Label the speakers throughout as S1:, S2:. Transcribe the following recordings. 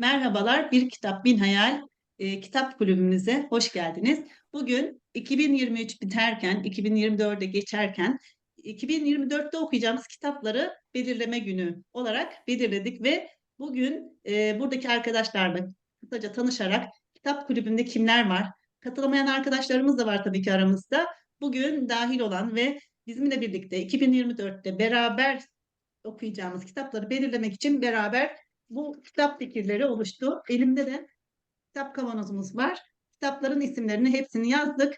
S1: Merhabalar, Bir Kitap Bin Hayal e, kitap kulübümüze hoş geldiniz. Bugün 2023 biterken, 2024'e geçerken 2024'te okuyacağımız kitapları belirleme günü olarak belirledik ve bugün e, buradaki arkadaşlarla kısaca tanışarak kitap kulübünde kimler var? Katılamayan arkadaşlarımız da var tabii ki aramızda. Bugün dahil olan ve bizimle birlikte 2024'te beraber okuyacağımız kitapları belirlemek için beraber bu kitap fikirleri oluştu. Elimde de kitap kavanozumuz var. Kitapların isimlerini hepsini yazdık.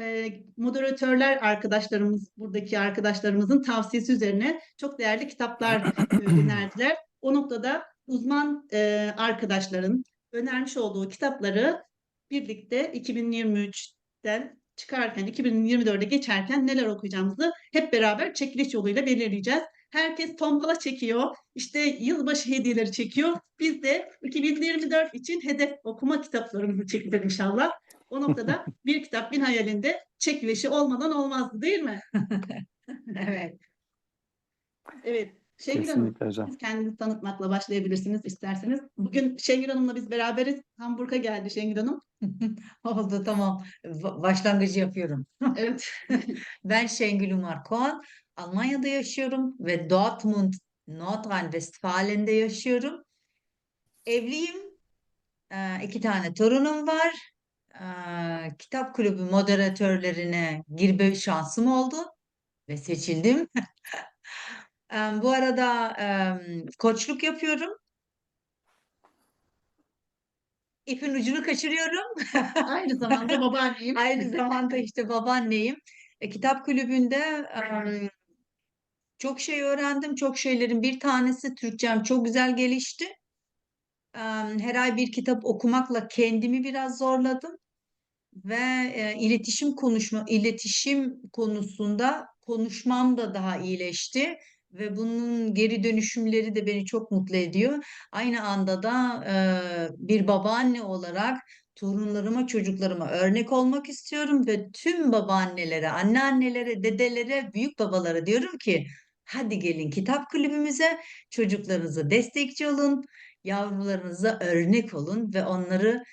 S1: Ee, moderatörler arkadaşlarımız, buradaki arkadaşlarımızın tavsiyesi üzerine çok değerli kitaplar e, önerdiler. O noktada uzman e, arkadaşların önermiş olduğu kitapları birlikte 2023'ten çıkarken, 2024'e geçerken neler okuyacağımızı hep beraber çekiliş yoluyla belirleyeceğiz. Herkes tombala çekiyor. İşte yılbaşı hediyeleri çekiyor. Biz de 2024 için hedef okuma kitaplarımızı çekeceğiz inşallah. O noktada bir kitap bin hayalinde çekilişi olmadan olmazdı değil mi?
S2: Evet.
S1: Evet. Şengül Hanım,
S3: Kesinlikle hocam.
S1: siz kendinizi tanıtmakla başlayabilirsiniz isterseniz. Bugün Şengül Hanım'la biz beraberiz. Hamburg'a geldi Şengül Hanım.
S2: Oldu tamam. Ba- Başlangıcı yapıyorum.
S1: Evet.
S2: Ben Şengül Umar Koğan. Almanya'da yaşıyorum ve Dortmund, Nordrhein-Westfalen'de yaşıyorum. Evliyim. Ee, iki tane torunum var. Ee, Kitap kulübü moderatörlerine girme şansım oldu ve seçildim. Bu arada koçluk yapıyorum. İpin ucunu kaçırıyorum.
S1: Aynı zamanda babaanneyim.
S2: Aynı zamanda işte babaanneyim. E, kitap kulübünde çok şey öğrendim. Çok şeylerin bir tanesi Türkçem çok güzel gelişti. Her ay bir kitap okumakla kendimi biraz zorladım ve e, iletişim konuşma iletişim konusunda konuşmam da daha iyileşti ve bunun geri dönüşümleri de beni çok mutlu ediyor. Aynı anda da e, bir babaanne olarak torunlarıma, çocuklarıma örnek olmak istiyorum ve tüm babaannelere, anneannelere, dedelere, büyük babalara diyorum ki hadi gelin kitap kulübümüze, çocuklarınıza destekçi olun, yavrularınıza örnek olun ve onları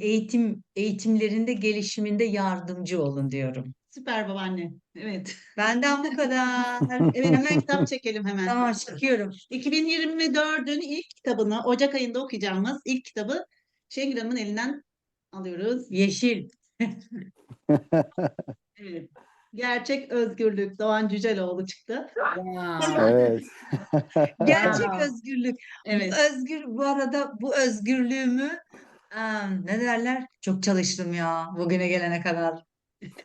S2: eğitim eğitimlerinde gelişiminde yardımcı olun diyorum.
S1: Süper babaanne. Evet.
S2: Benden bu kadar.
S1: Evet hemen kitap çekelim hemen.
S2: Tamam çıkıyorum.
S1: 2024'ün ilk kitabını Ocak ayında okuyacağımız ilk kitabı Şengül Hanım'ın elinden alıyoruz.
S2: Yeşil.
S1: Evet. Gerçek Özgürlük Doğan Cüceloğlu çıktı.
S3: Evet.
S2: Gerçek özgürlük.
S1: Evet.
S2: Özgür bu arada bu özgürlüğümü em, ne derler? Çok çalıştım ya bugüne gelene kadar.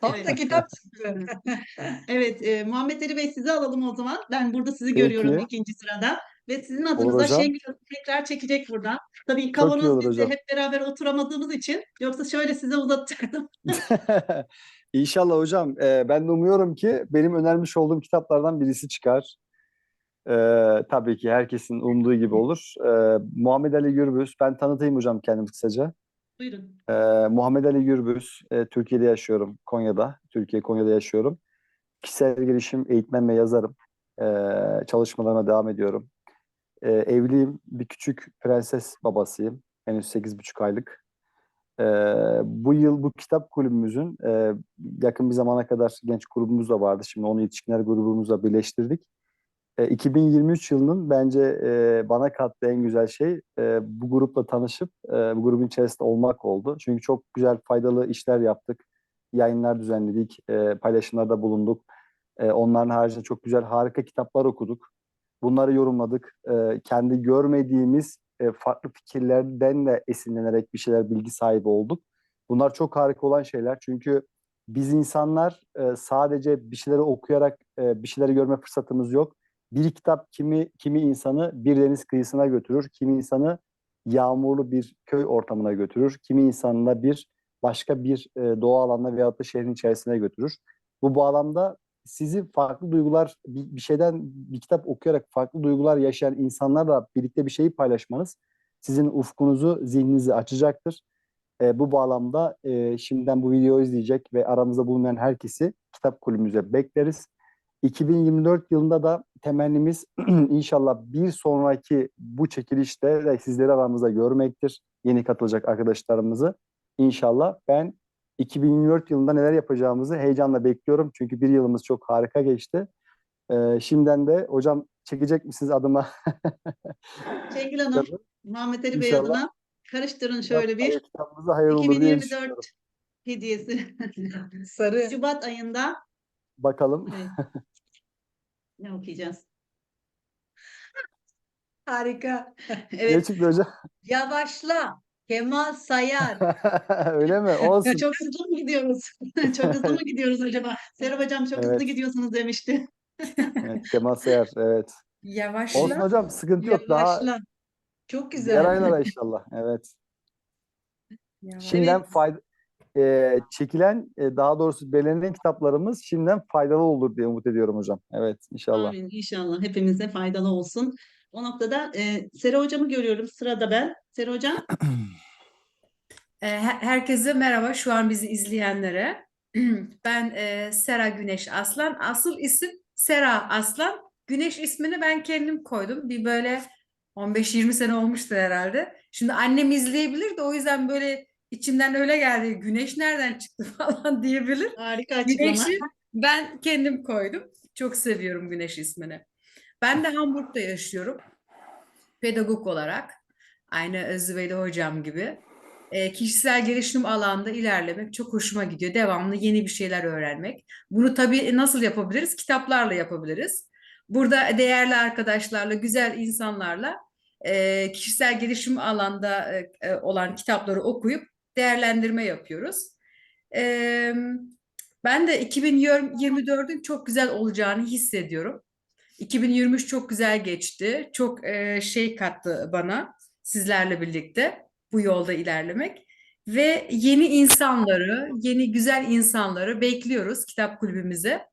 S2: Tam da kitap çıktı.
S1: Evet, e, Muhammed Ali Bey sizi alalım o zaman. Ben burada sizi
S3: Peki.
S1: görüyorum ikinci sırada. Ve sizin adınıza. Şengül Hanım tekrar çekecek buradan. Tabii kavanoz
S3: hocam.
S1: hep beraber oturamadığımız için yoksa şöyle size uzatacaktım.
S3: İnşallah hocam. Ee, ben de umuyorum ki benim önermiş olduğum kitaplardan birisi çıkar. Ee, tabii ki herkesin umduğu gibi olur. Ee, Muhammed Ali Gürbüz. Ben tanıtayım hocam kendimi kısaca.
S1: Buyurun.
S3: Ee, Muhammed Ali Gürbüz. e, Türkiye'de yaşıyorum. Konya'da. Türkiye Konya'da yaşıyorum. Kişisel gelişim eğitmen ve yazarım. Ee, çalışmalarına devam ediyorum. Ee, evliyim. Bir küçük prenses babasıyım. Henüz 8,5 aylık. Ee, bu yıl bu kitap kulübümüzün e, yakın bir zamana kadar genç grubumuz da vardı. Şimdi onu yetişkinler grubumuzla birleştirdik. E, 2023 yılının bence e, bana kattığı en güzel şey e, bu grupla tanışıp e, bu grubun içerisinde olmak oldu. Çünkü çok güzel faydalı işler yaptık. Yayınlar düzenledik, e, paylaşımlarda bulunduk. E, onların haricinde çok güzel harika kitaplar okuduk. Bunları yorumladık. E, kendi görmediğimiz e, farklı fikirlerden de esinlenerek bir şeyler bilgi sahibi olduk. Bunlar çok harika olan şeyler. Çünkü biz insanlar e, sadece bir şeyleri okuyarak e, bir şeyleri görme fırsatımız yok. Bir kitap kimi kimi insanı bir deniz kıyısına götürür, kimi insanı yağmurlu bir köy ortamına götürür, kimi insanı da bir başka bir e, doğa alanına veyahut da şehrin içerisine götürür. Bu bağlamda sizi farklı duygular bir, bir şeyden bir kitap okuyarak farklı duygular yaşayan insanlarla birlikte bir şeyi paylaşmanız sizin ufkunuzu, zihninizi açacaktır. E, bu bağlamda e, şimdiden bu videoyu izleyecek ve aramızda bulunmayan herkesi kitap kulübümüze bekleriz. 2024 yılında da temennimiz inşallah bir sonraki bu çekilişte de sizleri aramızda görmektir. Yeni katılacak arkadaşlarımızı. İnşallah ben 2024 yılında neler yapacağımızı heyecanla bekliyorum. Çünkü bir yılımız çok harika geçti. Ee, şimdiden de hocam çekecek misiniz adıma?
S1: Şengül Hanım, Muhammed Ali Bey adına karıştırın şöyle bir
S3: Kitabımıza hayırlı olur diye
S1: 2024
S3: düşünüyorum.
S1: hediyesi.
S2: Sarı.
S1: Şubat ayında
S3: Bakalım.
S1: evet. ne okuyacağız?
S2: Harika.
S3: Ne
S1: Evet.
S3: çıktı hocam?
S2: Yavaşla. Kemal Sayar.
S3: Öyle mi? Olsun.
S1: Çok hızlı mı gidiyoruz? Çok hızlı mı gidiyoruz acaba? Serap Hocam çok hızlı
S3: Evet.
S1: gidiyorsunuz demişti.
S3: Evet, Kemal Sayar. Evet.
S2: Yavaşla.
S3: Olsun hocam sıkıntı yok. Daha
S2: Yavaşla. Çok
S3: diğer
S2: güzel.
S3: aylara inşallah. Evet.
S2: Yavaş.
S3: Şimdiden fayda e, çekilen e, daha doğrusu belirlenen kitaplarımız şimdiden faydalı olur diye umut ediyorum hocam. Evet inşallah.
S1: Amin. İnşallah hepimize faydalı olsun. O noktada e, Sera Hocam'ı görüyorum sırada ben. Sera Hocam
S4: E, her- Herkese merhaba şu an bizi izleyenlere. Ben e, Sera Güneş Aslan. Asıl isim Sera Aslan. Güneş ismini ben kendim koydum. Bir böyle 15-20 sene olmuştu herhalde. Şimdi annem izleyebilir de o yüzden böyle içimden öyle geldi. Güneş nereden çıktı falan diyebilir.
S1: harika açıklama.
S4: Güneş'i ben kendim koydum. Çok seviyorum Güneş ismini. Ben de Hamburg'da yaşıyorum. Pedagog olarak. Aynı Zübeyde hocam gibi. E, kişisel gelişim alanında ilerlemek çok hoşuma gidiyor. Devamlı yeni bir şeyler öğrenmek. Bunu tabii nasıl yapabiliriz? Kitaplarla yapabiliriz. Burada değerli arkadaşlarla, güzel insanlarla e, kişisel gelişim alanda e, e, olan kitapları okuyup değerlendirme yapıyoruz. E, ben de 2024'ün çok güzel olacağını hissediyorum. 2023 çok güzel geçti. Çok e, şey kattı bana sizlerle birlikte bu yolda ilerlemek. Ve yeni insanları, yeni güzel insanları bekliyoruz kitap kulübümüze.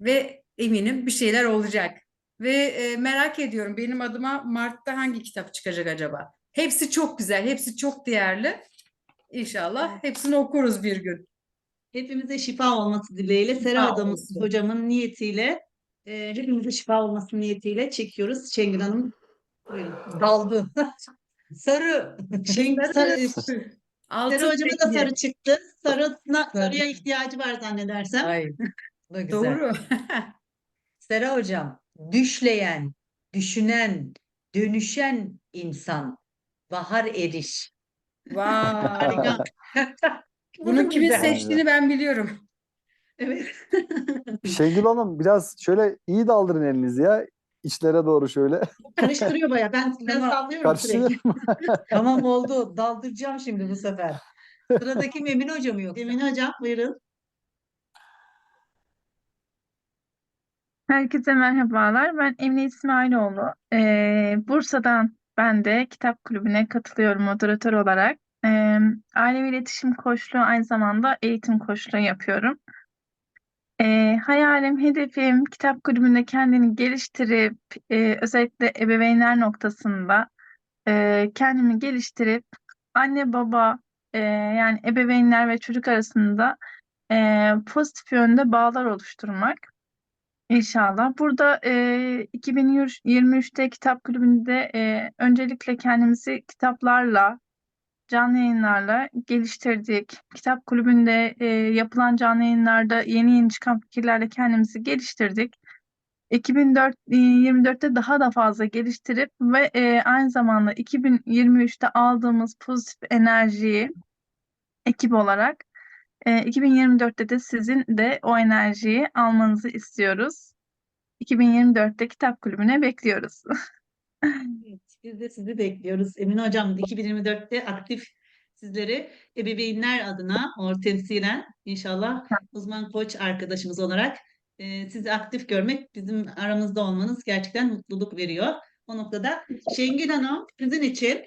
S4: Ve eminim bir şeyler olacak. Ve e, merak ediyorum benim adıma Mart'ta hangi kitap çıkacak acaba? Hepsi çok güzel, hepsi çok değerli. İnşallah hepsini okuruz bir gün.
S1: Hepimize şifa olması dileğiyle Sera
S4: olsun.
S1: hocamın niyetiyle e, hepimize şifa olması niyetiyle çekiyoruz. Şengül Hanım buyurun.
S2: Daldı. Sarı.
S1: Şengül, sarı,
S4: Altın
S1: Sera Hocam'a da sarı çıktı. Sarısına,
S2: Sarı.
S1: sarıya ihtiyacı var zannedersem.
S2: Ay, da güzel.
S4: Doğru.
S2: Sera hocam, düşleyen, düşünen, dönüşen insan. Bahar Eriş.
S4: Vay.
S1: Harika.
S2: Bu
S4: Bunu
S2: da
S4: kimin
S2: güzel.
S4: seçtiğini ben biliyorum.
S1: Evet.
S3: Şengül Hanım biraz şöyle iyi daldırın elinizi ya. içlere doğru şöyle.
S1: Karıştırıyor bayağı. Ben, ben
S2: Tamam.
S1: sallıyorum sürekli.
S3: Karıştırıyor.
S2: Tamam oldu. Daldıracağım şimdi bu sefer. Sıradaki Memin hocam yok.
S1: Emine Hocam buyurun.
S5: Herkese merhabalar. Ben Emine İsmailoğlu. Ee, Bursa'dan ben de kitap kulübüne katılıyorum moderatör olarak. Ee, ailevi iletişim koçluğu aynı zamanda eğitim koçluğu yapıyorum. Ee, hayalim, hedefim kitap kulübünde kendini geliştirip e, özellikle ebeveynler noktasında e, kendimi geliştirip anne baba e, yani ebeveynler ve çocuk arasında e, pozitif yönde bağlar oluşturmak. İnşallah. Burada e, 2023'te kitap kulübünde e, öncelikle kendimizi kitaplarla, canlı yayınlarla geliştirdik. Kitap kulübünde e, yapılan canlı yayınlarda yeni yeni çıkan fikirlerle kendimizi geliştirdik. 2024'te daha da fazla geliştirip ve e, aynı zamanda 2023'te aldığımız pozitif enerjiyi ekip olarak e, 2024'te de sizin de o enerjiyi almanızı istiyoruz. 2024'te kitap kulübüne bekliyoruz.
S1: Evet, biz de sizi bekliyoruz. Emine Hocam 2024'te aktif sizleri ebeveynler adına or temsilen inşallah uzman koç arkadaşımız olarak e, sizi aktif görmek bizim aramızda olmanız gerçekten mutluluk veriyor. O noktada Şengül Hanım sizin için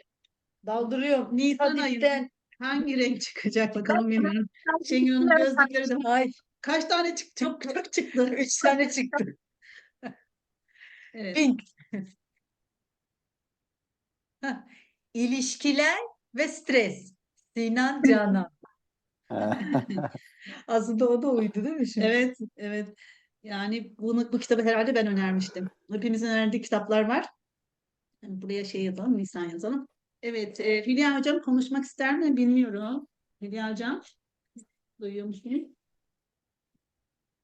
S2: Daldırıyorum.
S1: Nisan ayında
S2: Hafiften.
S1: Hangi renk çıkacak bakalım bilmiyorum. Şengül Hanım gözlükleri de
S2: Ay,
S1: kaç tane çıktı? Çok, çok çıktı.
S2: üç tane çıktı.
S1: Evet.
S2: Pink. İlişkiler ve stres. Sinan Canan. Aslında o da uydu değil mi şimdi?
S1: Evet, evet. Yani bunu, bu kitabı herhalde ben önermiştim. Hepimizin önerdiği kitaplar var. Yani buraya şey yazalım, Nisan yazalım. Evet, e, Hülya Hocam konuşmak ister mi bilmiyorum. Hülya Hocam, duyuyor musun?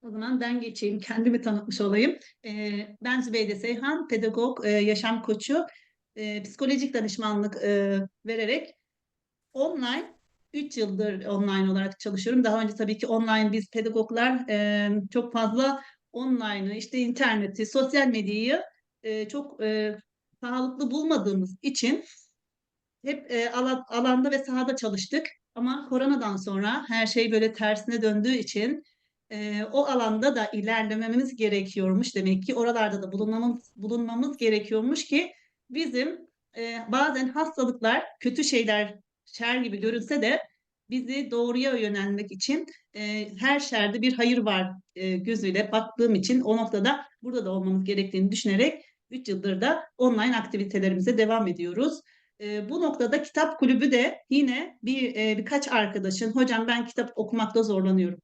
S1: O zaman ben geçeyim, kendimi tanıtmış olayım. Ee, ben Zübeyde Seyhan, pedagog, e, yaşam koçu, e, psikolojik danışmanlık e, vererek online 3 yıldır online olarak çalışıyorum. Daha önce tabii ki online biz pedagoglar e, çok fazla online'ı, işte interneti, sosyal medyayı e, çok e, sağlıklı bulmadığımız için hep e, ala- alanda ve sahada çalıştık. Ama koronadan sonra her şey böyle tersine döndüğü için e, o alanda da ilerlememiz gerekiyormuş. Demek ki oralarda da bulunmamız, bulunmamız gerekiyormuş ki bizim e, bazen hastalıklar, kötü şeyler şer gibi görünse de bizi doğruya yönelmek için e, her şerde bir hayır var e, gözüyle baktığım için o noktada burada da olmamız gerektiğini düşünerek 3 yıldır da online aktivitelerimize devam ediyoruz. E, bu noktada kitap kulübü de yine bir e, birkaç arkadaşın hocam ben kitap okumakta zorlanıyorum.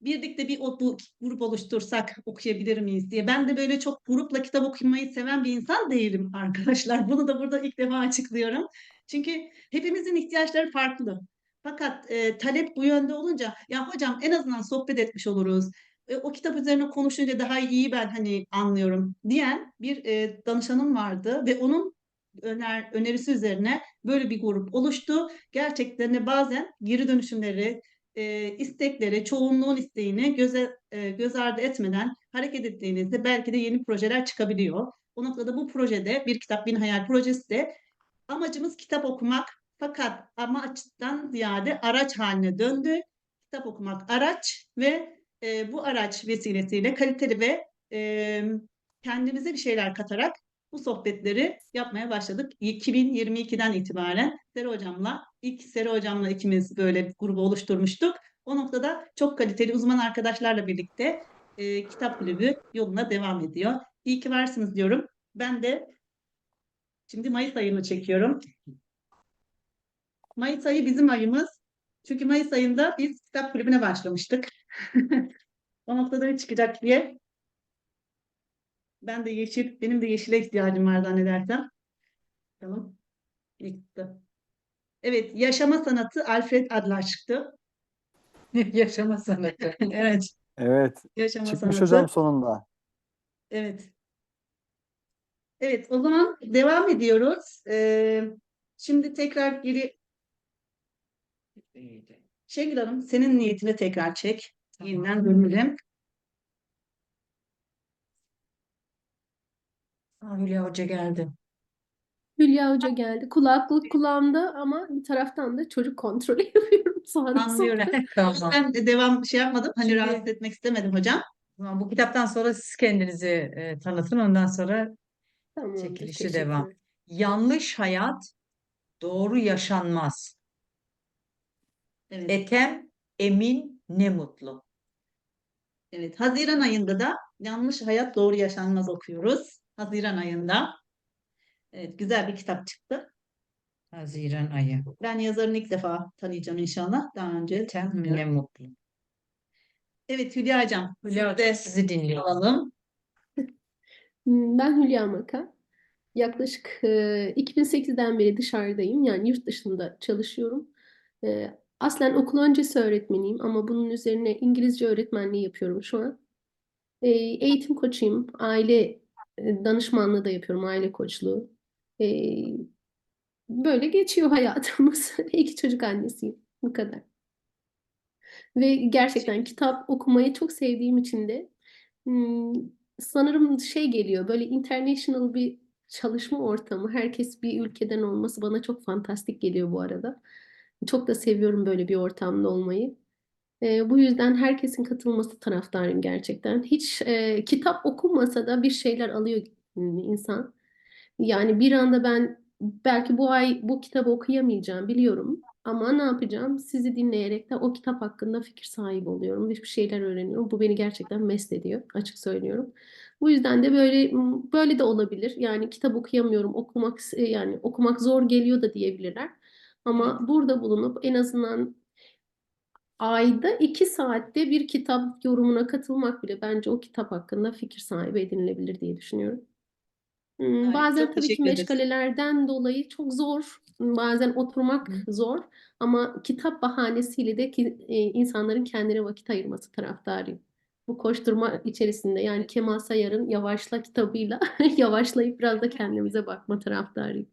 S1: Birlikte bir o- bu grup oluştursak okuyabilir miyiz diye. Ben de böyle çok grupla kitap okumayı seven bir insan değilim arkadaşlar. Bunu da burada ilk defa açıklıyorum. Çünkü hepimizin ihtiyaçları farklı. Fakat e, talep bu yönde olunca ya hocam en azından sohbet etmiş oluruz. E, o kitap üzerine konuşunca daha iyi ben hani anlıyorum diyen bir e, danışanım vardı ve onun öner, önerisi üzerine böyle bir grup oluştu. Gerçekten de bazen geri dönüşümleri, e, istekleri, çoğunluğun isteğini göze, e, göz ardı etmeden hareket ettiğinizde belki de yeni projeler çıkabiliyor. O noktada bu projede bir kitap bin hayal projesi de amacımız kitap okumak fakat amaçtan ziyade araç haline döndü. Kitap okumak araç ve e, bu araç vesilesiyle kaliteli ve e, kendimize bir şeyler katarak bu sohbetleri yapmaya başladık. 2022'den itibaren Sera Hocam'la, ilk Sera Hocam'la ikimiz böyle bir grubu oluşturmuştuk. O noktada çok kaliteli uzman arkadaşlarla birlikte e, kitap kulübü yoluna devam ediyor. İyi ki varsınız diyorum. Ben de şimdi Mayıs ayını çekiyorum. Mayıs ayı bizim ayımız. Çünkü Mayıs ayında biz kitap kulübüne başlamıştık. o noktada ne çıkacak diye ben de yeşil, benim de yeşile ihtiyacım var zannedersem. Tamam. Çıktı. Evet, yaşama sanatı Alfred Adler çıktı.
S2: Yaşama sanatı.
S1: Evet,
S3: Evet,
S1: yaşama
S3: çıkmış
S1: sanatı.
S3: hocam sonunda.
S1: Evet. Evet, o zaman devam ediyoruz. Ee, şimdi tekrar geri Şengül Hanım, senin niyetini tekrar çek. Yeniden dönelim.
S2: Aa, Hülya Hoca geldi.
S6: Hülya Hoca geldi. Kulaklık kulağımda ama bir taraftan da çocuk kontrolü yapıyorum sağda solda.
S1: Anlıyorum.
S2: Tamam.
S1: Ben de devam şey yapmadım. Hani
S2: Şimdi-
S1: rahatsız etmek istemedim hocam.
S2: O zaman bu kitaptan sonra siz kendinizi e, tanıtın. Ondan sonra
S6: Tamamdır,
S2: Çekilişi devam. yanlış hayat doğru yaşanmaz.
S1: Evet.
S2: Etem emin ne mutlu.
S1: Evet, Haziran ayında da Yanlış Hayat Doğru Yaşanmaz okuyoruz. Haziran ayında. Evet, güzel bir kitap çıktı.
S2: Haziran ayı.
S1: Ben yazarını ilk defa tanıyacağım inşallah. Daha önce tanımıyorum.
S2: ne mutlu.
S1: Evet Hülya Hocam,
S2: Hülya
S1: sizi de
S2: Hoca sizi dinliyor.
S1: alalım.
S6: Ben Hülya Maka. Yaklaşık e, 2008'den beri dışarıdayım. Yani yurt dışında çalışıyorum. E, aslen okul öncesi öğretmeniyim ama bunun üzerine İngilizce öğretmenliği yapıyorum şu an. E, eğitim koçuyum. Aile e, danışmanlığı da yapıyorum. Aile koçluğu. E, böyle geçiyor hayatımız. İki çocuk annesiyim. Bu kadar. Ve gerçekten kitap okumayı çok sevdiğim için de sanırım şey geliyor böyle international bir çalışma ortamı. Herkes bir ülkeden olması bana çok fantastik geliyor bu arada. Çok da seviyorum böyle bir ortamda olmayı. Ee, bu yüzden herkesin katılması taraftarıyım gerçekten. Hiç e, kitap okumasa da bir şeyler alıyor insan. Yani bir anda ben belki bu ay bu kitabı okuyamayacağım biliyorum. Ama ne yapacağım? Sizi dinleyerek de o kitap hakkında fikir sahibi oluyorum. Bir şeyler öğreniyorum. Bu beni gerçekten mest ediyor. Açık söylüyorum. Bu yüzden de böyle böyle de olabilir. Yani kitap okuyamıyorum. Okumak yani okumak zor geliyor da diyebilirler. Ama burada bulunup en azından ayda iki saatte bir kitap yorumuna katılmak bile bence o kitap hakkında fikir sahibi edinilebilir diye düşünüyorum. Hmm,
S1: Harika,
S6: Bazen tabii ki
S1: teşekkür ederiz.
S6: meşgalelerden dolayı çok zor. Bazen oturmak zor. Ama kitap bahanesiyle de ki, e, insanların kendine vakit ayırması taraftarıyım. Bu koşturma içerisinde yani Kemal Sayar'ın Yavaşla kitabıyla yavaşlayıp biraz da kendimize bakma taraftarıyım.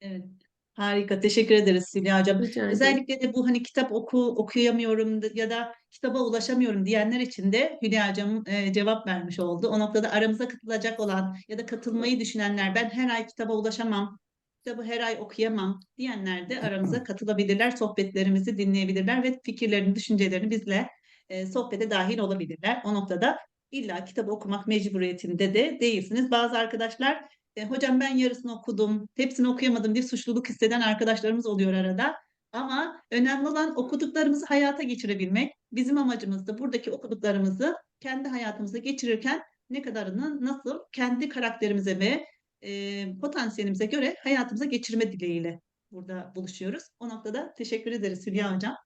S1: Evet. Harika. Teşekkür ederiz Hülya Hocam.
S6: Rica.
S1: Özellikle de bu hani kitap oku okuyamıyorum ya da kitaba ulaşamıyorum diyenler için de Hülya Hocam e, cevap vermiş oldu. O noktada aramıza katılacak olan ya da katılmayı düşünenler ben her ay kitaba ulaşamam, kitabı her ay okuyamam diyenler de aramıza katılabilirler, sohbetlerimizi dinleyebilirler ve fikirlerini, düşüncelerini bizle e, sohbete dahil olabilirler. O noktada illa kitabı okumak mecburiyetinde de değilsiniz. Bazı arkadaşlar e, hocam ben yarısını okudum, hepsini okuyamadım diye suçluluk hisseden arkadaşlarımız oluyor arada. Ama önemli olan okuduklarımızı hayata geçirebilmek. Bizim amacımız da buradaki okuduklarımızı kendi hayatımıza geçirirken ne kadarını nasıl kendi karakterimize ve e, potansiyelimize göre hayatımıza geçirme dileğiyle burada buluşuyoruz. O noktada teşekkür ederiz Hülya Hocam.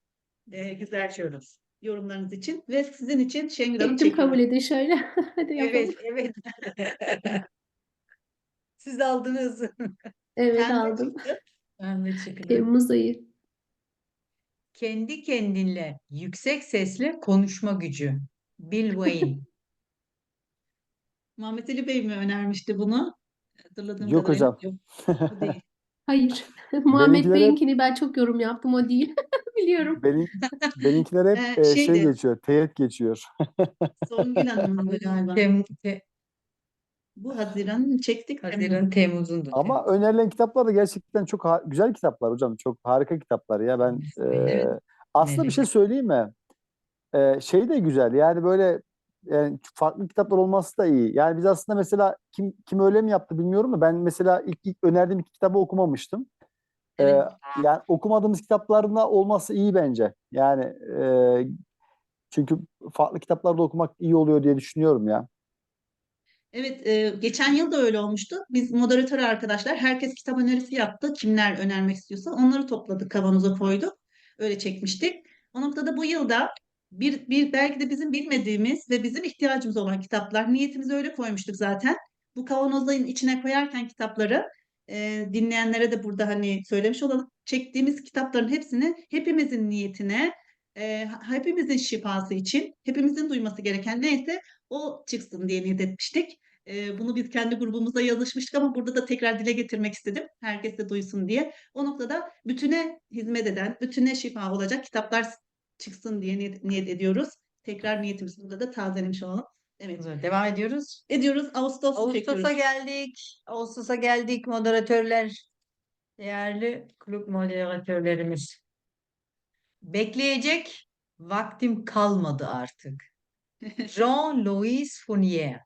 S1: E, güzel yorumlarınız için ve sizin için Şengül Hanım
S6: kabul edin şöyle. Hadi yapalım.
S2: Evet, evet. Siz aldınız.
S6: Evet
S1: Pembe
S6: aldım.
S1: çıktı.
S2: Ben çıkıyorum.
S6: Temmuz ayı.
S2: Kendi kendinle yüksek sesle konuşma gücü. Bill Wayne.
S1: Muhammed Ali Bey mi önermişti bunu? Hatırladığım
S3: Yok
S1: kadarıyla.
S3: hocam.
S1: Yok, bu değil.
S6: Hayır. Muhammed
S3: Benimkiler hep-
S6: Bey'inkini ben çok yorum yaptım o değil. Biliyorum.
S3: Benim, benimkiler hep
S1: Ee,
S3: e, şey
S1: şeydi.
S3: geçiyor, teğet geçiyor.
S1: Songül Hanım'ın galiba.
S2: Tem, te,
S1: Bu Haziran çektik.
S2: Haziran Temmuz'undu.
S3: Ama önerilen kitaplar da gerçekten çok ha- güzel kitaplar hocam. Çok harika kitaplar ya. Ben e,
S1: Evet.
S3: aslında bir şey söyleyeyim mi? E, şey de güzel. Yani böyle yani farklı kitaplar olması da iyi. Yani biz aslında mesela kim kim öyle mi yaptı bilmiyorum da ben mesela ilk, ilk önerdiğim iki kitabı okumamıştım. E,
S1: Evet.
S3: yani okumadığımız kitaplarında olması iyi bence. Yani e, çünkü farklı kitaplarda okumak iyi oluyor diye düşünüyorum ya.
S1: Evet, e, geçen yıl da öyle olmuştu. Biz moderatör arkadaşlar herkes kitap önerisi yaptı. Kimler önermek istiyorsa onları topladık, kavanoza koyduk. Öyle çekmiştik. O noktada bu yılda bir, bir belki de bizim bilmediğimiz ve bizim ihtiyacımız olan kitaplar, niyetimizi öyle koymuştuk zaten. Bu kavanozların içine koyarken kitapları e, dinleyenlere de burada hani söylemiş olalım. Çektiğimiz kitapların hepsini hepimizin niyetine, e, hepimizin şifası için, hepimizin duyması gereken neyse o çıksın diye niyet etmiştik. Ee, bunu biz kendi grubumuzda yazışmıştık ama burada da tekrar dile getirmek istedim. Herkes de duysun diye. O noktada bütüne hizmet eden, bütüne şifa olacak kitaplar çıksın diye niyet, niyet ediyoruz. Tekrar niyetimizi burada da tazelemiş olalım. Evet.
S2: Devam ediyoruz.
S1: Ediyoruz. Ağustos
S2: Ağustos'a geldik. Ağustos'a geldik moderatörler. Değerli kulüp moderatörlerimiz. Bekleyecek vaktim kalmadı artık. Jean-Louis Fournier.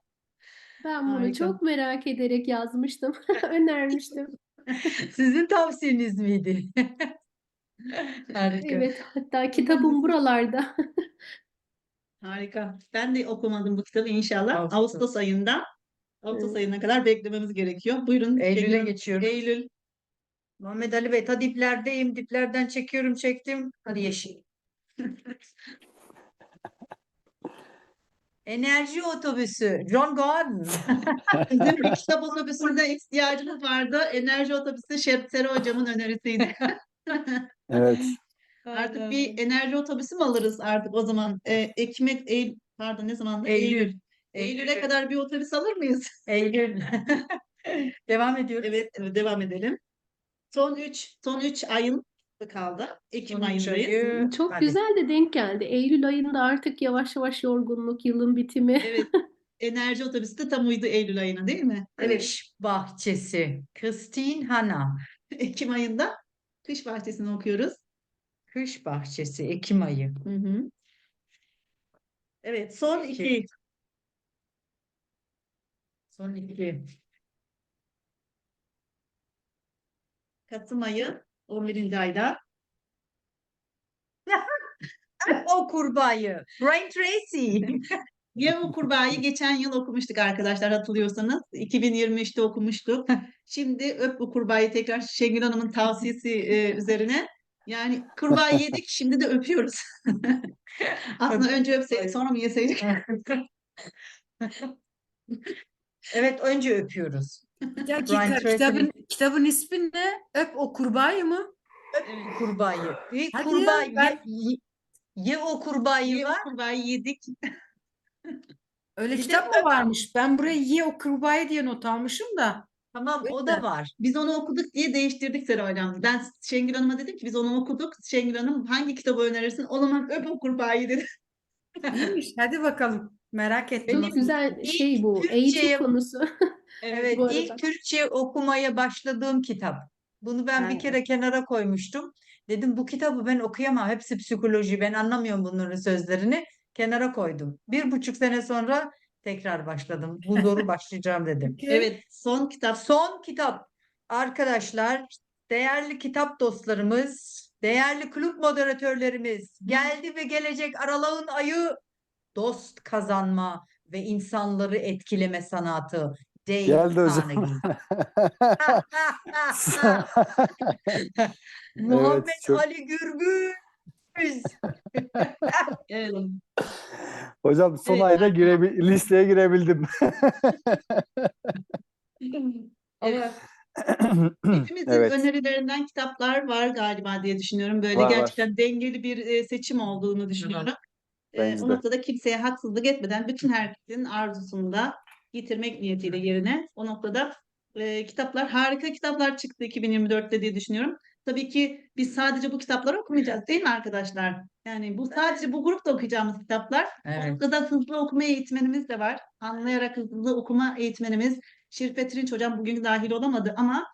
S6: Ben bunu
S1: Harika.
S6: çok merak ederek yazmıştım. Önermiştim.
S2: Sizin tavsiyeniz miydi? Harika.
S6: Evet, hatta kitabım buralarda.
S1: Harika. Ben de okumadım bu kitabı inşallah.
S2: Ağustos.
S1: Ağustos ayında. Ağustos
S6: Evet.
S1: ayına kadar beklememiz gerekiyor. Buyurun.
S2: Eylül'e
S1: Hanım.
S2: geçiyoruz.
S1: Eylül.
S2: Muhammed Ali Bey, ta diplerdeyim. Diplerden çekiyorum, çektim. Hadi yeşil. Enerji otobüsü. John Gordon.
S1: Bizim bir kitap otobüsünde ihtiyacımız vardı. Enerji otobüsü Şemsere hocamın önerisiydi.
S3: Evet.
S1: Artık bir enerji otobüsü mü alırız artık o zaman? Ee, Ekmek, Eylül, pardon ne zaman?
S2: Eylül.
S1: Eylül'e kadar bir otobüs alır mıyız?
S2: Eylül. Devam ediyoruz.
S1: Evet, devam edelim. Son 3 son 3 ayın kaldı. Ekim ayındayız.
S2: ayı.
S6: Çok
S2: Hadi.
S6: güzel de denk geldi. Eylül ayında artık yavaş yavaş yorgunluk, yılın bitimi.
S1: Evet. Enerji otobüsü de tam uydu Eylül ayına değil mi?
S2: Kış bahçesi. Christine Hanna.
S1: Ekim ayında kış bahçesini okuyoruz.
S2: Kış bahçesi. Ekim ayı.
S1: Hı hı. Evet, son
S2: Peki.
S1: iki.
S2: Son iki.
S1: Kasım ayı 11. ayda.
S2: O kurbağayı. Brian Tracy.
S1: Yavu Kurbağa'yı geçen yıl okumuştuk arkadaşlar hatırlıyorsanız. 2023'te okumuştuk. Şimdi Öp bu Kurbağa'yı tekrar Şengül Hanım'ın tavsiyesi e, üzerine Yani kurbağa yedik şimdi de öpüyoruz. Aslında önce öpseydik sonra mı yeseydik?
S2: Evet önce öpüyoruz.
S4: Bir dakika,
S2: Brian Tracy'nin-
S4: kitabın, kitabın ismi ne? Öp o kurbağayı mı?
S2: Kurbağayı. Bir
S4: Hadi
S2: kurbağa
S4: ya, ben-
S2: ye, ye- o kurbağayı
S1: Ye,
S2: var.
S1: kurbağayı yedik.
S4: Öyle
S2: Bir
S4: kitap mı varmış? Ben buraya ye o kurbağayı diye not almışım da.
S2: Tamam o da var.
S1: Biz onu okuduk diye değiştirdik Sera Hocam. Ben Şengül Hanım'a dedim ki biz onu okuduk. Şengül Hanım hangi kitabı önerirsin? O zaman öp o kurbağayı dedi.
S4: İyiymiş. Hadi bakalım. Merak ettim. Nasıl?
S6: güzel
S2: İlk
S6: şey bu. Eğitim konusu.
S2: Evet,
S6: bu
S2: ilk. Türkçe okumaya başladığım kitap. Bunu ben bir
S1: Aynen.
S2: kere kenara koymuştum. Dedim bu kitabı ben okuyamam. Hepsi psikoloji. Ben anlamıyorum bunların sözlerini. Kenara koydum. Bir buçuk sene sonra tekrar başladım. Bu doğru başlayacağım dedim.
S1: Evet son kitap.
S2: Son kitap. Arkadaşlar, değerli kitap dostlarımız, değerli kulüp moderatörlerimiz, geldi ve gelecek Aralığın ayı dost kazanma ve insanları etkileme sanatı. Dale
S3: Geldi.
S2: Carnegie. Muhammed
S3: çok-
S2: Ali Gürbüz.
S1: Evet.
S3: Hocam son
S1: Evet,
S3: ayda girebil listeye girebildim.
S1: Evet. Hepimizin
S3: Evet.
S1: önerilerinden kitaplar var galiba diye düşünüyorum. Böyle
S3: Var, var.
S1: gerçekten dengeli bir e, seçim olduğunu düşünüyorum. E,
S3: Bence
S1: o noktada kimseye haksızlık etmeden bütün herkesin arzusunu da getirmek niyetiyle yerine o noktada e, kitaplar harika kitaplar çıktı 2024'te diye düşünüyorum. Tabii ki biz sadece bu kitapları okumayacağız değil mi arkadaşlar? Yani bu sadece bu grupta okuyacağımız kitaplar. O
S2: Evet.
S1: noktada hızlı okuma eğitmenimiz de var. Anlayarak hızlı okuma eğitmenimiz Şerife Trinç hocam bugün dahil olamadı ama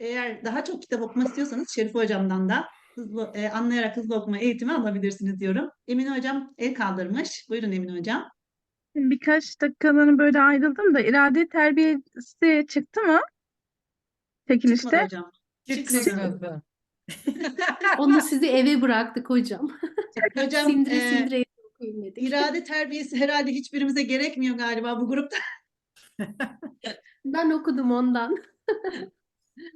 S1: eğer daha çok kitap okumak istiyorsanız Şerife hocamdan da hızlı, e, anlayarak hızlı okuma eğitimi alabilirsiniz diyorum. Emine hocam el kaldırmış. Buyurun Emine hocam.
S5: Birkaç dakikalığına böyle ayrıldım da irade terbiyesi çıktı mı?
S1: Çıkmadı
S5: Çekilişte.
S1: hocam.
S2: Çıkmadı.
S6: Onu sizi eve bıraktık hocam.
S1: Hocam
S6: Sindire
S1: e,
S6: sindire okuyun dedik.
S1: irade terbiyesi herhalde hiçbirimize gerekmiyor galiba bu grupta.
S6: Ben okudum ondan.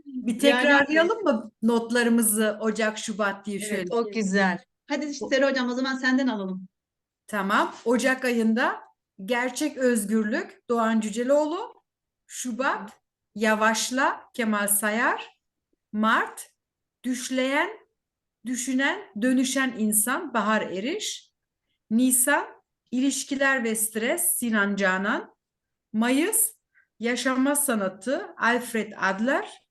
S4: Bir
S1: Yani-
S4: tekrarlayalım mı notlarımızı Ocak, Şubat diye şöyle.
S2: Evet, o güzel.
S1: Hadi Sera hocam o zaman senden alalım.
S4: Tamam. Ocak ayında Gerçek Özgürlük Doğan Cüceloğlu. Şubat Yavaşla Kemal Sayar. Mart Düşleyen, Düşünen, Dönüşen İnsan Bahar Eriş. Nisan İlişkiler ve Stres Sinan Canan. Mayıs Yaşama Sanatı Alfred Adler.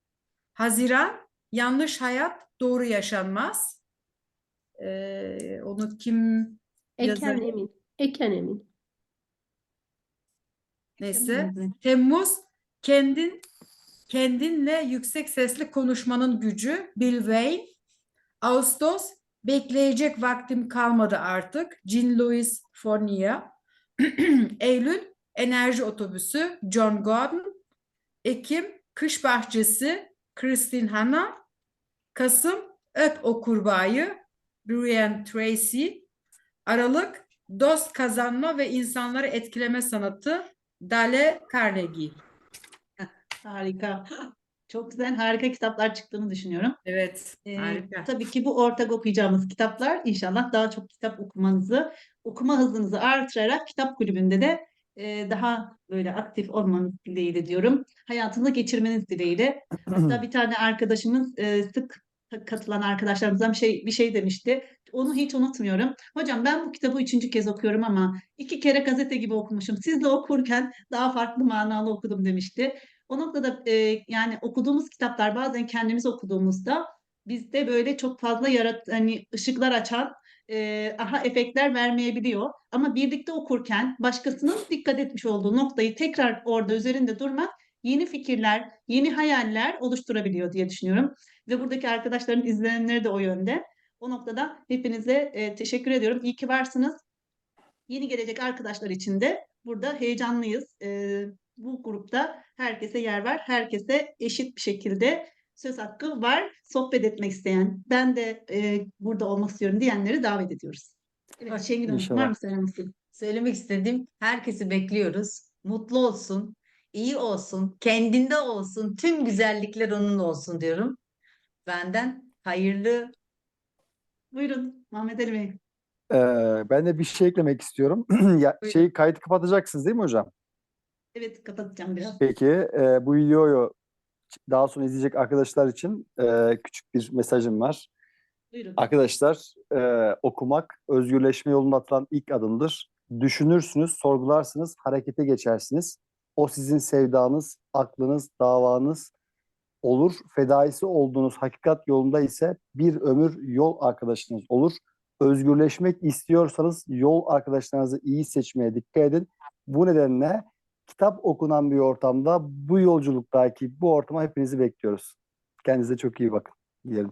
S4: Haziran Yanlış Hayat Doğru Yaşanmaz. Ee, onu kim
S6: Eken? Emin. Eken Emin.
S4: Neyse. Temmuz kendin kendinle yüksek sesli konuşmanın gücü Bill Wayne. Ağustos bekleyecek vaktim kalmadı artık Jean Louis Fournier. Eylül enerji otobüsü John Gordon. Ekim kış bahçesi Christine Hanna. Kasım öp o kurbağayı Brian Tracy. Aralık dost kazanma ve insanları etkileme sanatı Dale Carnegie.
S1: Harika. Çok güzel, harika kitaplar çıktığını düşünüyorum.
S4: Evet,
S1: Ee,
S4: harika.
S1: tabii ki bu ortak okuyacağımız kitaplar inşallah daha çok kitap okumanızı, okuma hızınızı artırarak kitap kulübünde de e, daha böyle aktif olmanız dileğiyle diyorum. Hayatınızı geçirmeniz dileğiyle. Hatta bir tane arkadaşımız e, sık katılan arkadaşlarımızdan bir şey bir şey demişti. Onu hiç unutmuyorum. Hocam ben bu kitabı üçüncü kez okuyorum ama iki kere gazete gibi okumuşum. Siz de okurken daha farklı manalı okudum demişti. O noktada e, yani okuduğumuz kitaplar bazen kendimiz okuduğumuzda bizde böyle çok fazla yarat hani ışıklar açan e, aha efektler vermeyebiliyor. Ama birlikte okurken başkasının dikkat etmiş olduğu noktayı tekrar orada üzerinde durmak yeni fikirler, yeni hayaller oluşturabiliyor diye düşünüyorum. Ve buradaki arkadaşların izlenimleri de o yönde. O noktada hepinize e, teşekkür ediyorum. İyi ki varsınız. Yeni gelecek arkadaşlar için de burada heyecanlıyız. E, bu grupta herkese yer var. Herkese eşit bir şekilde söz hakkı var. Sohbet etmek isteyen, ben de e, burada olmak istiyorum diyenleri davet ediyoruz. Evet, Şengül Hanım, var mı söylemek?
S2: Söylemek istediğim herkesi bekliyoruz. Mutlu olsun, iyi olsun, kendinde olsun, tüm güzellikler onun olsun diyorum. Benden hayırlı
S1: Buyurun Muhammed Ali Bey.
S3: Ee, ben de bir şey eklemek istiyorum. Ya, şeyi kaydı kapatacaksınız değil mi hocam?
S1: Evet kapatacağım biraz.
S3: Peki e, bu videoyu daha sonra izleyecek arkadaşlar için e, küçük bir mesajım var.
S1: Buyurun.
S3: Arkadaşlar e, okumak özgürleşme yolunda atılan ilk adımdır. Düşünürsünüz, sorgularsınız, harekete geçersiniz. O sizin sevdanız, aklınız, davanız olur. Fedaisi olduğunuz hakikat yolunda ise bir ömür yol arkadaşınız olur. Özgürleşmek istiyorsanız yol arkadaşlarınızı iyi seçmeye dikkat edin. Bu nedenle kitap okunan bir ortamda bu yolculuktaki bu ortama hepinizi bekliyoruz. Kendinize çok iyi bakın diyelim.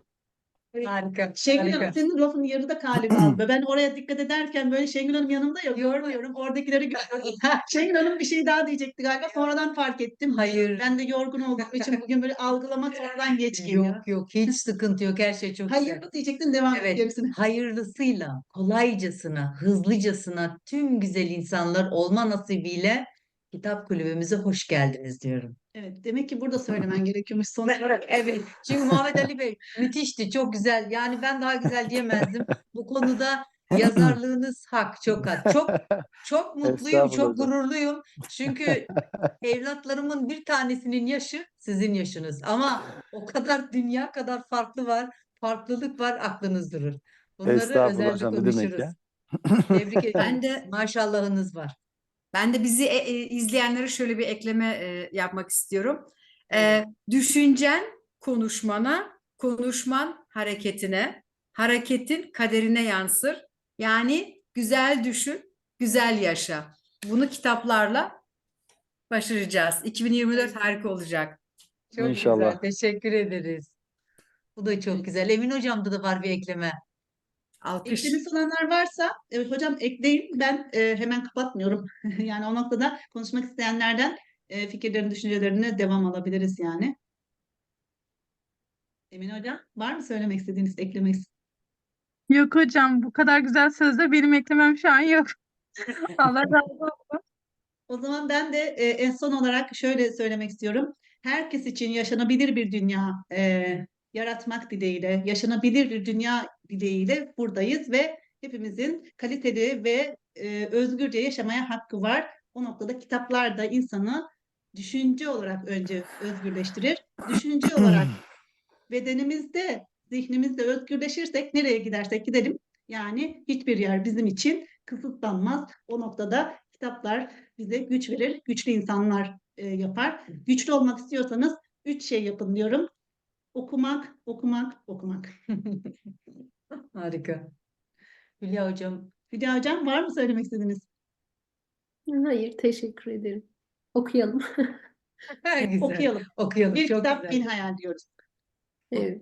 S2: Harika.
S1: Şengül Hanım senin lafın yarıda galiba. ben oraya dikkat ederken böyle Şengül Hanım yanımda yok. Görmüyorum. Oradakileri görüyorum. Şengül Hanım bir şey daha diyecekti galiba. Sonradan fark ettim.
S2: Hayır.
S1: Ben de yorgun olduğum için bugün böyle algılamak sonradan geç geliyor.
S2: Yok yok hiç sıkıntı yok. Her şey çok güzel.
S1: Hayır diyecektin devam et
S2: Evet,
S1: gerisine.
S2: hayırlısıyla, kolaycasına, hızlıcasına tüm güzel insanlar olma nasibiyle kitap kulübümüze hoş geldiniz diyorum.
S1: Evet demek ki burada söylemen gerekiyormuş son olarak.
S2: Evet. Çünkü Muhammed Ali Bey müthişti, çok güzel. Yani ben daha güzel diyemezdim. Bu konuda yazarlığınız hak, çok hak. Çok çok mutluyum, çok gururluyum. Çünkü evlatlarımın bir tanesinin yaşı sizin yaşınız. Ama o kadar dünya kadar farklı var, farklılık var, aklınız durur. Bunları özellikle konuşuruz. Tebrik ederim.
S4: Ben de
S2: Maşallahınız var.
S4: Ben de bizi e, e, izleyenlere şöyle bir ekleme e, yapmak istiyorum. E,
S2: Evet.
S4: düşüncen konuşmana, konuşman hareketine, hareketin kaderine yansır. Yani güzel düşün, güzel yaşa. Bunu kitaplarla başaracağız. 2024 harika olacak.
S2: Çok
S3: İnşallah.
S2: güzel. Teşekkür ederiz. Bu da çok güzel. Emin hocamda da var bir ekleme.
S4: Alkış.
S1: Ekleniz olanlar varsa evet hocam ekleyin. Ben e, hemen kapatmıyorum. yani o noktada konuşmak isteyenlerden e, fikirlerini, düşüncelerini devam alabiliriz yani. Emin hocam var mı söylemek istediğiniz, eklemek
S5: Yok hocam bu kadar güzel sözde benim eklemem şu an yok. Allah razı olsun.
S1: O zaman ben de e, en son olarak şöyle söylemek istiyorum. Herkes için yaşanabilir bir dünya e, yaratmak dileğiyle, yaşanabilir bir dünya dileğiyle buradayız ve hepimizin kaliteli ve e, özgürce yaşamaya hakkı var. O noktada kitaplar da insanı düşünce olarak önce özgürleştirir. Düşünce olarak bedenimizde, zihnimizde özgürleşirsek nereye gidersek gidelim yani hiçbir yer bizim için kısıtlanmaz. O noktada kitaplar bize güç verir, güçlü insanlar e, yapar. Güçlü olmak istiyorsanız üç şey yapın diyorum. Okumak, okumak, okumak.
S2: Harika. Hülya hocam.
S1: Hülya Hocam var mı söylemek istediğiniz?
S6: Hayır, teşekkür ederim. Okuyalım.
S2: Güzel.
S1: Okuyalım.
S2: Okuyalım.
S1: Bir
S2: Çok
S1: kitap
S2: güzel.
S1: bin hayal diyoruz.
S6: Evet.